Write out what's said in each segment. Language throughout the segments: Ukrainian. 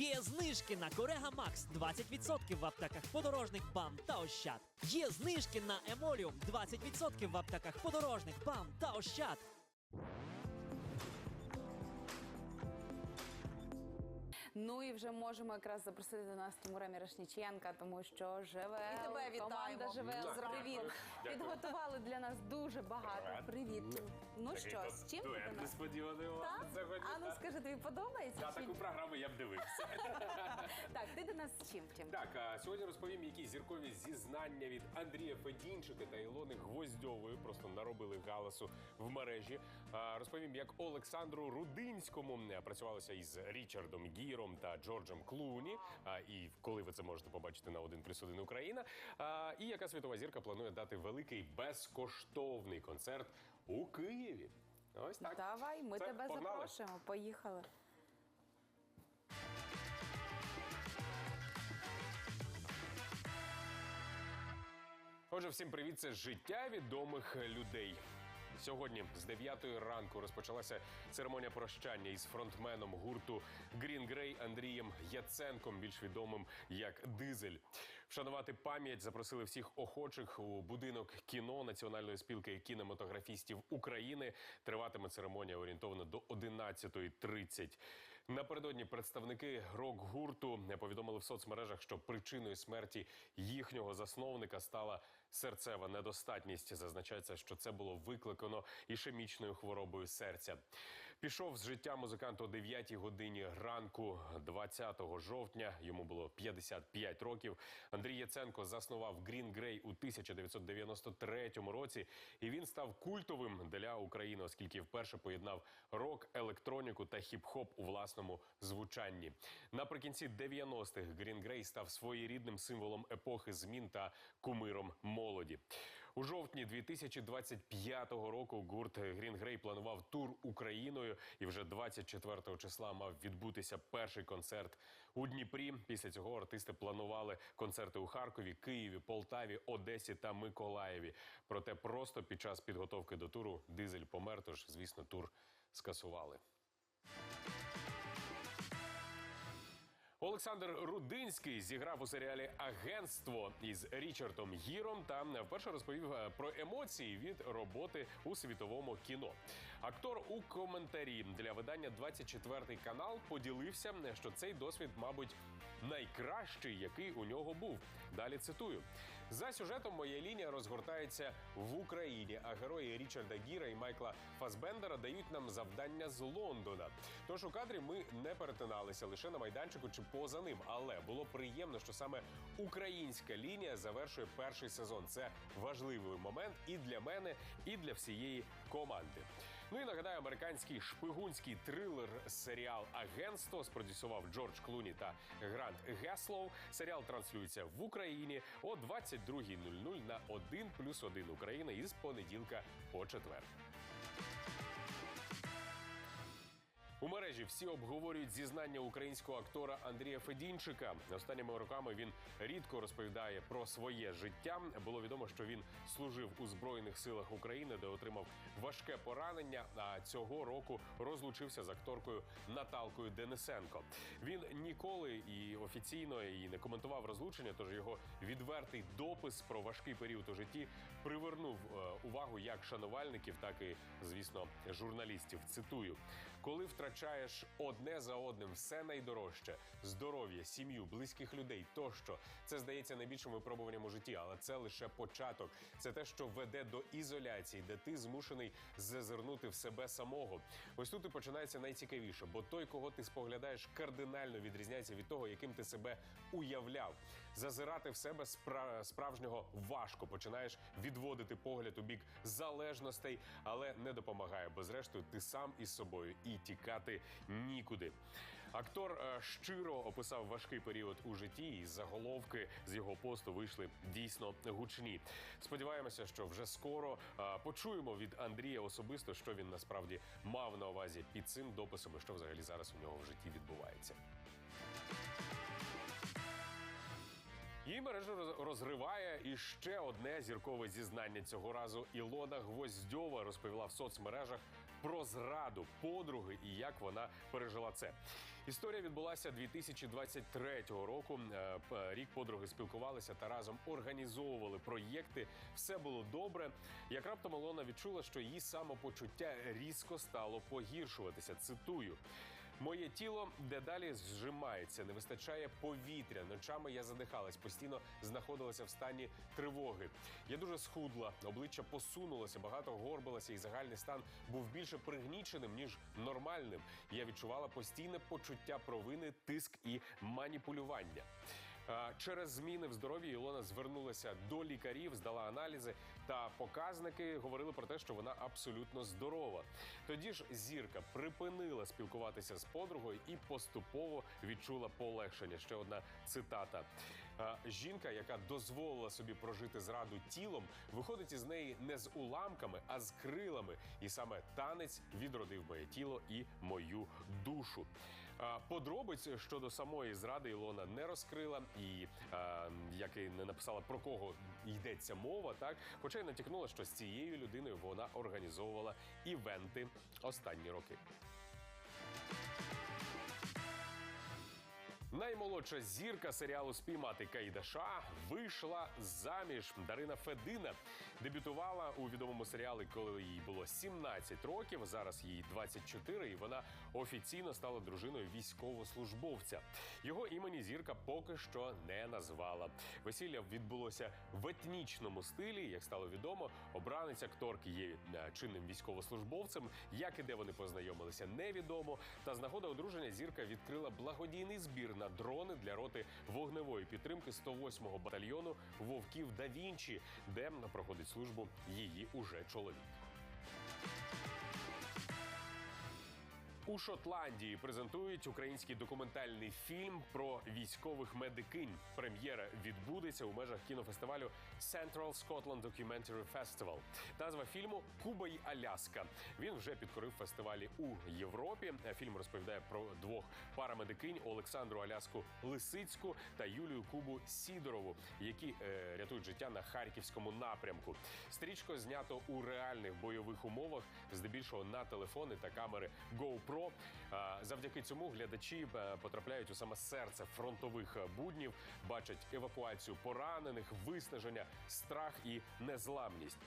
Є знижки на Корега Макс 20% в аптеках подорожник БАМ та Ощад. Є знижки на Емоліум 20% в аптеках подорожник БАМ та Ощад. Ну і вже можемо якраз запросити до нас Тимура Мірошніченка, тому що живе І тебе команда вітаємо. живе Ну, привіт. Дякую. Підготували для нас дуже багато. Привіт. Ну що, з чим ти до нас? несподіваний у вас Так? сьогодні. А ну скажи, тобі подобається? На чи таку ні? програму я б дивився. Так, ти до нас з чим? чим? Так, а сьогодні розповім, які зіркові зізнання від Андрія Федінчика та Ілони Гвоздьової просто наробили галасу в мережі. Розповім, як Олександру Рудинському е, працювалося із Річардом Гіром та Джорджем Клуні. І коли ви це можете побачити на 1 плюс 1 Україна. І яка світова зірка планує дати великий безкоштовний концерт у Києві. Ось так. Давай, ми Це, тебе погнали. запрошуємо. Поїхали. Отже, всім привіт, це життя відомих людей. Сьогодні з 9 ранку розпочалася церемонія прощання із фронтменом гурту Green Grey Андрієм Яценком, більш відомим як Дизель. Вшанувати пам'ять запросили всіх охочих у будинок кіно Національної спілки кінематографістів України. Триватиме церемонія орієнтовно до 11.30. Напередодні представники рок-гурту повідомили в соцмережах, що причиною смерті їхнього засновника стала серцева недостатність. Зазначається, що це було викликано ішемічною хворобою серця. Пішов з життя музикант о 9 годині ранку, 20 жовтня. Йому було 55 років. Андрій Яценко заснував Green Grey у 1993 році, і він став культовим для України, оскільки вперше поєднав рок, електроніку та хіп-хоп у власному звучанні. Наприкінці 90-х Green Grey став своєрідним символом епохи змін та кумиром молоді. У жовтні 2025 року гурт Green Grey планував тур Україною, і вже 24 числа мав відбутися перший концерт у Дніпрі. Після цього артисти планували концерти у Харкові, Києві, Полтаві, Одесі та Миколаєві. Проте просто під час підготовки до туру дизель помер. Тож, звісно, тур скасували. Олександр Рудинський зіграв у серіалі Агентство із Річардом Гіром та вперше розповів е, про емоції від роботи у світовому кіно. Актор у коментарі для видання 24 канал поділився, що цей досвід, мабуть, найкращий, який у нього був. Далі цитую: за сюжетом моя лінія розгортається в Україні, а герої Річарда Гіра і Майкла Фасбендера дають нам завдання з Лондона. Тож у кадрі ми не перетиналися лише на майданчику чи поза ним. Але було приємно, що саме українська лінія завершує перший сезон. Це важливий момент і для мене, і для всієї команди. Ну і нагадаю, американський шпигунський трилер серіал Агентство спродюсував Джордж Клуні та Грант Геслоу. Серіал транслюється в Україні о 22.00 на 1 плюс 1 Україна із понеділка по четвер. У мережі всі обговорюють зізнання українського актора Андрія Федінчика. Останніми роками він рідко розповідає про своє життя. Було відомо, що він служив у збройних силах України, де отримав важке поранення. А цього року розлучився з акторкою Наталкою Денисенко. Він ніколи і офіційно і не коментував розлучення. Тож його відвертий допис про важкий період у житті привернув е, увагу як шанувальників, так і звісно журналістів. Цитую, коли втрачаєш одне за одним все найдорожче здоров'я, сім'ю, близьких людей тощо. Це здається найбільшим випробуванням у житті, але це лише початок. Це те, що веде до ізоляції, де ти змушений зазирнути в себе самого. Ось тут і починається найцікавіше, бо той, кого ти споглядаєш, кардинально відрізняється від того, яким ти себе уявляв. Зазирати в себе спра- справжнього важко. Починаєш відводити погляд у бік залежностей, але не допомагає, бо зрештою ти сам із собою і тікати нікуди. Актор е, щиро описав важкий період у житті, і заголовки з його посту вийшли дійсно гучні. Сподіваємося, що вже скоро е, почуємо від Андрія особисто, що він насправді мав на увазі під цим дописом, і що взагалі зараз у нього в житті відбувається. Її мережу роз- розриває і ще одне зіркове зізнання цього разу. Ілона Гвоздьова розповіла в соцмережах про зраду подруги і як вона пережила це. Історія відбулася 2023 року. Е, Рік подруги спілкувалися та разом організовували проєкти. Все було добре. Як раптом Олона відчула, що її самопочуття різко стало погіршуватися. Цитую. Моє тіло дедалі зжимається, не вистачає повітря. Ночами я задихалась, постійно знаходилася в стані тривоги. Я дуже схудла, обличчя посунулося, багато горбилася, і загальний стан був більше пригніченим ніж нормальним. Я відчувала постійне почуття провини, тиск і маніпулювання. Через зміни в здоров'ї Ілона звернулася до лікарів, здала аналізи та показники говорили про те, що вона абсолютно здорова. Тоді ж зірка припинила спілкуватися з подругою і поступово відчула полегшення. Ще одна цитата. Жінка, яка дозволила собі прожити зраду тілом, виходить із неї не з уламками, а з крилами. І саме танець відродив моє тіло і мою душу. Подробиць щодо самої зради Ілона не розкрила і як і не написала про кого йдеться мова, так хоча й натякнула, що з цією людиною вона організовувала івенти останні роки. Наймолодша зірка серіалу Спіймати Кайдаша вийшла заміж. Дарина Федина дебютувала у відомому серіалі, коли їй було 17 років. Зараз їй 24, і вона офіційно стала дружиною військовослужбовця. Його імені зірка поки що не назвала. Весілля відбулося в етнічному стилі. Як стало відомо, обранець акторки є е, чинним військовослужбовцем. Як і де вони познайомилися, невідомо. Та з нагоди одруження зірка відкрила благодійний збір на дрони для роти вогневої підтримки 108-го батальйону Вовків да Вінчі, де проходить службу її уже чоловік. У Шотландії презентують український документальний фільм про військових медикинь. Прем'єра відбудеться у межах кінофестивалю Central Scotland Documentary Festival. Назва фільму Куба й Аляска. Він вже підкорив фестивалі у Європі. Фільм розповідає про двох парамедикинь Олександру Аляску Лисицьку та Юлію Кубу Сідорову, які е, рятують життя на харківському напрямку. Стрічко знято у реальних бойових умовах, здебільшого на телефони та камери GoPro. А, Завдяки цьому глядачі е, потрапляють у саме серце фронтових е, буднів, бачать евакуацію поранених, виснаження, страх і незламність.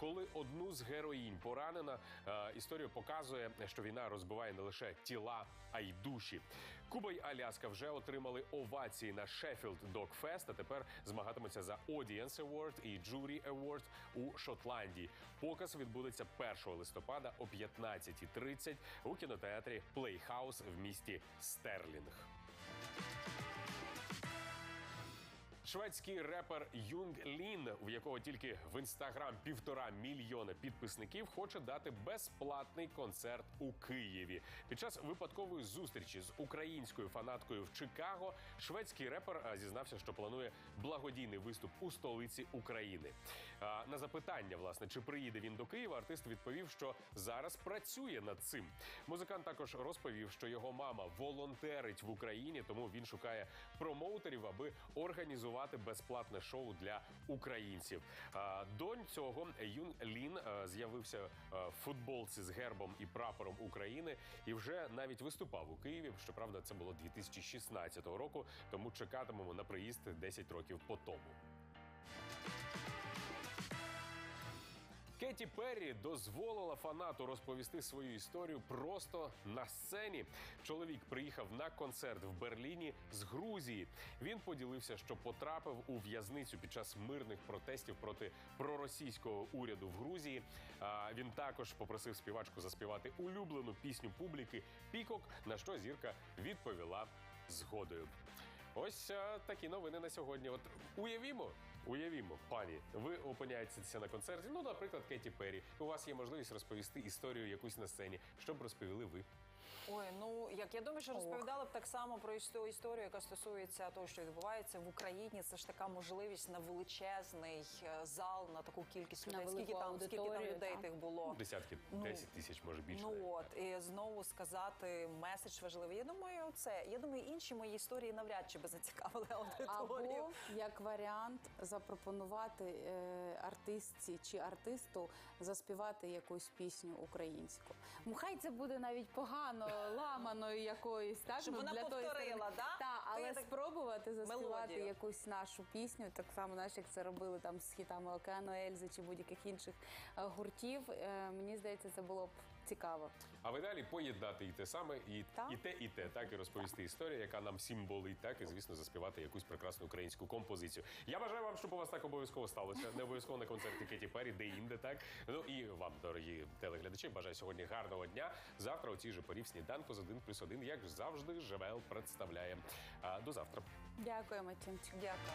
Коли одну з героїнь поранена, е, історія показує, що війна розбиває не лише тіла, а й душі. Куба й Аляска вже отримали овації на Dog Fest, а тепер змагатимуться за Audience Award і Jury Award у Шотландії. Показ відбудеться 1 листопада о 15.30 у кінотеатрі Playhouse в місті Стерлінг. Шведський репер Юнг Лін, в якого тільки в інстаграм півтора мільйона підписників, хоче дати безплатний концерт у Києві. Під час випадкової зустрічі з українською фанаткою в Чикаго шведський репер зізнався, що планує благодійний виступ у столиці України. На запитання, власне, чи приїде він до Києва, артист відповів, що зараз працює над цим. Музикант також розповів, що його мама волонтерить в Україні, тому він шукає промоутерів, аби організувати безплатне шоу для українців. До цього Юн Лін е, з'явився е, в футболці з гербом і прапором України і вже навіть виступав у Києві. Щоправда, це було 2016 року, тому чекатимемо на приїзд 10 років по тому. Кеті Перрі дозволила фанату розповісти свою історію просто на сцені. Чоловік приїхав на концерт в Берліні з Грузії. Він поділився, що потрапив у в'язницю під час мирних протестів проти проросійського уряду в Грузії. А він також попросив співачку заспівати улюблену пісню публіки Пікок, на що зірка відповіла згодою. Ось а, такі новини на сьогодні. От уявімо, уявімо, пані, ви опиняєтеся на концерті. Ну, наприклад, Кеті Перрі. У вас є можливість розповісти історію якусь на сцені. Що б розповіли ви? Ой, ну як я думаю, що розповідала б так само про істо- історію, яка стосується того, що відбувається в Україні. Це ж така можливість на величезний е, зал, на таку кількість На людей. Скільки велику там, скільки там аудиторію, людей так. тих було? Десятки, Ну, 10 тисяч, може більше. Ну от і знову сказати меседж важливий. Я думаю, це я думаю, інші мої історії навряд чи би зацікавили аудиторію. Або як варіант запропонувати е, артистці чи артисту заспівати якусь пісню українську. Ну, Хай це буде навіть погано. Погано ламаної якоїсь, так Щоб ну, вона для повторила, да? Та, але так- спробувати заспівати Мелодію. якусь нашу пісню, так само, знаєш, як це робили там з хітами Океану Ельзи чи будь-яких інших е, гуртів. е, Мені здається, це було б цікаво. А ви далі поєднати і те саме, і, і те, і те, так і розповісти історію, яка нам всім болить, так і звісно заспівати якусь прекрасну українську композицію. Я бажаю вам, щоб у вас так обов'язково сталося. Не обов'язково на концерті Кеті Перрі, де інде, так ну і вам, дорогі телеглядачі, бажаю сьогодні гарного дня. Завтра у цій же порі в сніданку з 1 плюс 1, як завжди, ЖВЛ представляє. А до завтра. Дякуємо, Тімчик. Дякую.